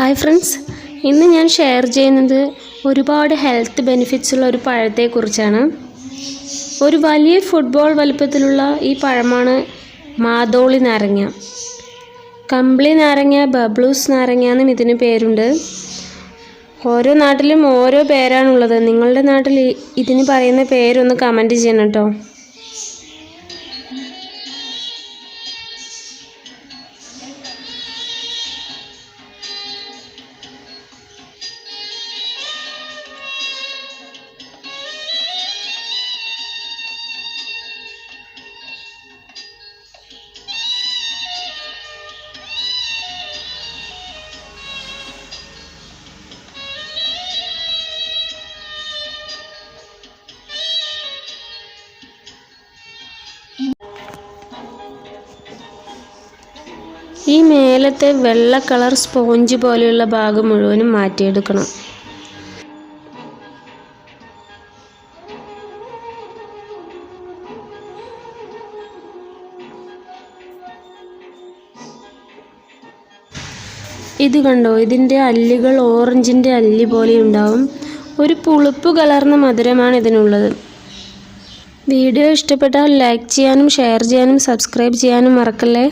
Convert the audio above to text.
Hi friends ഇന്ന് ഞാൻ share ചെയ്യുന്നത് ഒരുപാട് ഹെൽത്ത് ബെനിഫിറ്റ്സ് ഉള്ള ഒരു പഴത്തെക്കുറിച്ചാണ്. ഒരു വലിയ ഫുട്ബോൾ വലുപ്പത്തിലുള്ള ഈ പഴമാണ് മാതോളി നാരങ്ങ. കമ്പിളി നാരങ്ങ ബബ്ലൂസ് നാരങ്ങ എന്നും ഇതിന് പേരുണ്ട്. ഓരോ നാട്ടിലും ഓരോ പേരാണുള്ളത്. നിങ്ങളുടെ നാട്ടിൽ ഇതിന് പറയുന്ന പേരൊന്ന് കമന്റ് ചെയ്യണം കേട്ടോ ഈ മേലത്തെ വെള്ള കളർ സ്പോഞ്ച് പോലെയുള്ള ഭാഗം മുഴുവനും മാറ്റിയെടുക്കണം. ഇത് കണ്ടോ? ഇതിന്റെ അല്ലുകൾ ഓറഞ്ചിന്റെ അല്ലി പോലെ ഉണ്ടാവും. ഒരു പുളിപ്പ് കലർന്ന മധുരമാണ് ഇതിനുള്ളത്. വീഡിയോ ഇഷ്ടപ്പെട്ടാൽ ലൈക്ക് ചെയ്യാനും ഷെയർ ചെയ്യാനും സബ്സ്ക്രൈബ് ചെയ്യാനും മറക്കല്ലേ?